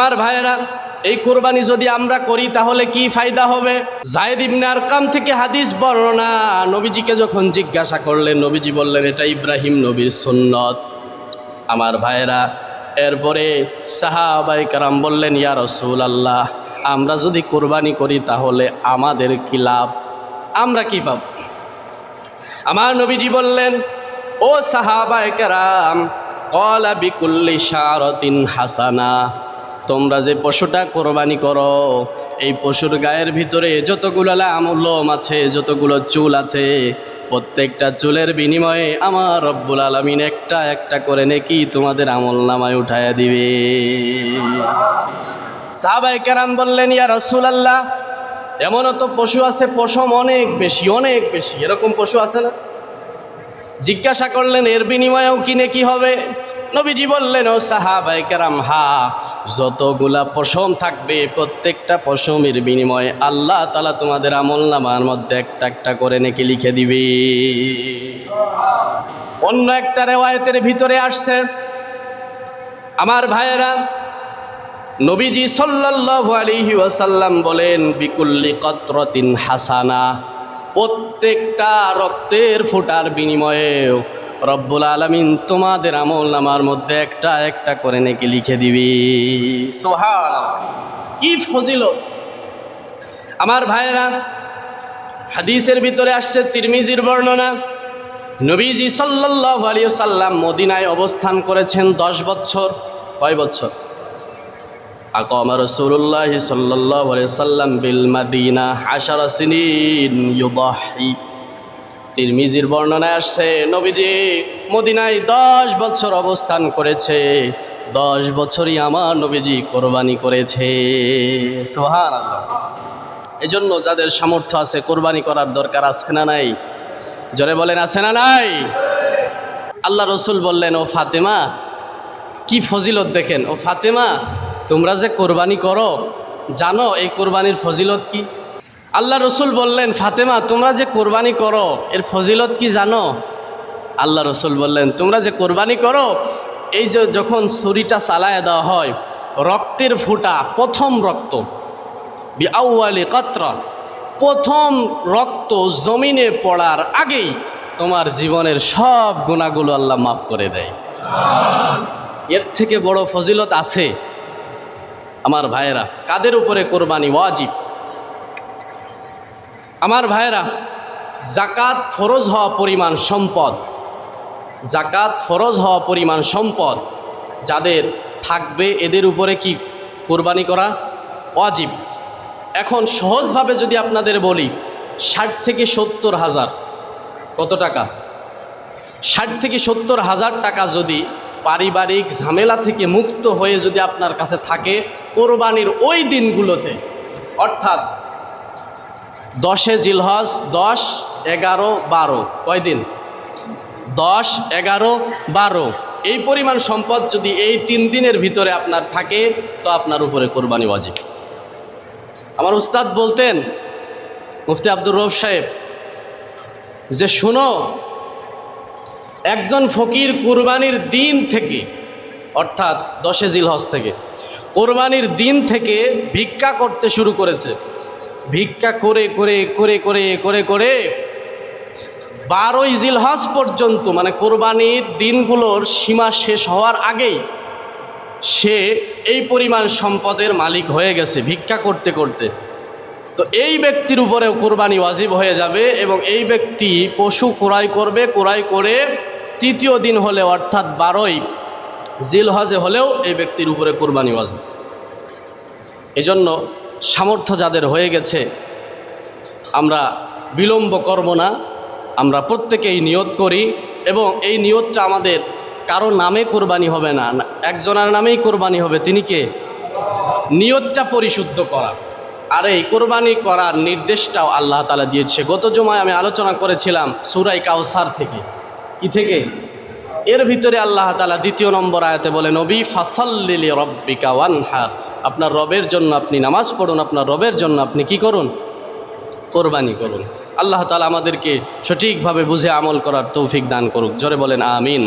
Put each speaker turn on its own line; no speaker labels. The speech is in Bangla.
আমার ভাইয়েরা, এই কোরবানি যদি আমরা করি, তাহলে কি ফায়দা হবে? জায়েদ ইবনে আরকাম থেকে হাদিস বর্ণনা। নবীজিকে যখন জিজ্ঞাসা করলেন, নবীজি বললেন, এটা ইব্রাহিম নবীর সুন্নত। আমার ভাইয়েরা, এরপরে সাহাবাই কারাম বললেন, ইয়া রসুল আল্লাহ আমরা যদি কোরবানি করি, তাহলে আমাদের কি লাভ? আমরা কি পাব? আমার নবীজি বললেন, ও সাহাবায় কারাম, কলা বিকুল্লি শারতিন হাসানা তোমরা যে পশুটা কোরবানি করো, এই পশুর গায়ের ভিতরে যতগুলো লোম আছে, যতগুলো চুল আছে, প্রত্যেকটা চুলের বিনিময়ে আমার রব্বুল আলমিন একটা একটা করে নেকি তোমাদের আমল নামায় উঠাইয়া দিবে। সাহাবাই কারাম বললেন, ইয়া রসুল আল্লাহ এমনও তো পশু আছে, পশম অনেক বেশি অনেক বেশি, এরকম পশু আছে না? জিজ্ঞাসা করলেন, এর বিনিময়েও কি হবে? নবীজি বললেন, ও সাহাবাই কেরাম, হা, যতগুলা পশম থাকবে, প্রত্যেকটা পশমের বিনিময়ে আল্লাহ তালা তোমাদের আমল নামার মধ্যে একটা একটা করে নাকি লিখে দিবে। অন্য একটা রেওয়ায়তের ভিতরে আসছে, আমার ভাইয়েরা, নবীজি সাল্লাল্লাহু আলাইহি ওয়াসাল্লাম বলেন, বিকুল্লি কত্রতিন হাসানা, প্রত্যেকটা রক্তের ফোটার বিনিময়ে রব্বুল আলমিন তোমাদের আমল নামার মধ্যে একটা একটা করে নাকি লিখে দিবি। সোহান কি ফজিল আমার ভাইয়েরা, হাদিসের ভিতরে আসছে তিরমিজির বর্ণনা। নবীজি সাল্লাহ আলী সাল্লাম মদিনায় অবস্থান করেছেন দশ বছর। কয় বছর? আকম রসুল্লাহ সাল্লাহ সাল্লাম বিল মাদিনা আশার সিনিন তিরমিজির বর্ণনায় আসছে, নবীজি মদিনায় দশ বছর অবস্থান করেছে, দশ বছরই আমার নবীজি কোরবানি করেছে। সোহান এই জন্য যাদের সামর্থ্য আছে কোরবানি করার দরকার আছে না নাই? জোরে বলেন, আছে না নাই? আল্লাহ রসুল বললেন, ও ফাতেমা, কি ফজিলত দেখেন? ও ফাতেমা, তোমরা যে কোরবানি করো, জানো এই কোরবানির ফজিলত কি? আল্লাহ রসুল বললেন, ফাতেমা, তোমরা যে কোরবানি করো, এর ফজিলত কি জানো? আল্লাহ রসুল বললেন, তোমরা যে কোরবানি করো, এই যে যখন ছুরিটা চালায় দেওয়া হয়, রক্তের ফুটা, প্রথম রক্ত বিআলি কত্র, প্রথম রক্ত জমিনে পড়ার আগেই তোমার জীবনের সব গুণাগুলো আল্লাহ মাফ করে দেয়। এর থেকে বড় ফজিলত আছে, আমার ভাইয়েরা, কাদের উপরে কোরবানি ওয়াজিব? আমার ভাইয়েরা, জাকাত ফরজ হওয়া পরিমাণ সম্পদ। জাকাত ফরজ হওয়া পরিমাণ সম্পদ যাদের থাকবে এদের উপরে কি কোরবানি করা? অজীব এখন সহজভাবে যদি আপনাদের বলি, ষাট থেকে সত্তর হাজার, কত টাকা? ষাট থেকে সত্তর হাজার টাকা যদি পারিবারিক ঝামেলা থেকে মুক্ত হয়ে যদি আপনার কাছে থাকে, কোরবানির ওই দিনগুলোতে, অর্থাৎ দশে জিলহজ, দশ, এগারো, বারো। কয় দিন দশ, এগারো, বারো। এই পরিমাণ সম্পদ যদি এই তিন দিনের ভিতরে আপনার থাকে, তো আপনার উপরে কোরবানি ওয়াজিব। আমার উস্তাদ বলতেন, মুফতি আব্দুর রব সাহেব, যে শুনো, একজন ফকির কুরবানির দিন থেকে, অর্থাৎ দশে জিলহজ থেকে, কোরবানির দিন থেকে ভিক্ষা করতে শুরু করেছে। ভিক্ষা করে করে করে করে করে করে বারোই জিলহজ পর্যন্ত মানে কোরবানির দিনগুলোর সীমা শেষ হওয়ার আগেই সে এই পরিমাণ সম্পদের মালিক হয়ে গেছে ভিক্ষা করতে করতে। তো এই ব্যক্তির উপরেও কোরবানি ওয়াজিব হয়ে যাবে এবং এই ব্যক্তি পশু ক্রয় করবে, ক্রয় করে তৃতীয় দিন হলে, অর্থাৎ বারোই জিল হজে হলেও এই ব্যক্তির উপরে কোরবানি ওয়াজিব। এজন্য সামর্থ্য যাদের হয়ে গেছে, আমরা বিলম্ব করব না। আমরা প্রত্যেকেই নিয়ত করি এবং এই নিয়তটা আমাদের কারও নামে কোরবানি হবে না একজনের নামেই কোরবানি হবে। তিনি কে? নিয়তটা পরিশুদ্ধ করা। আর এই কোরবানি করার নির্দেশটাও আল্লাহ তালা দিয়েছে। গত জমায় আমি আলোচনা করেছিলাম সুরাই কাউসার থেকে। কি থেকে? এর ভিতরে আল্লাহ তালা দ্বিতীয় নম্বর আয়াতে বলে নবী ফাসাল্লিলি রব্বিকা ওয়ানহার। আপনার রবের জন্য আপনি নামাজ পড়ুন, আপনার রবের জন্য আপনি কি করুন? কোরবানি করুন। আল্লাহ তালা আমাদেরকে সঠিকভাবে বুঝে আমল করার তৌফিক দান করুক। জোরে বলেন, আমিন।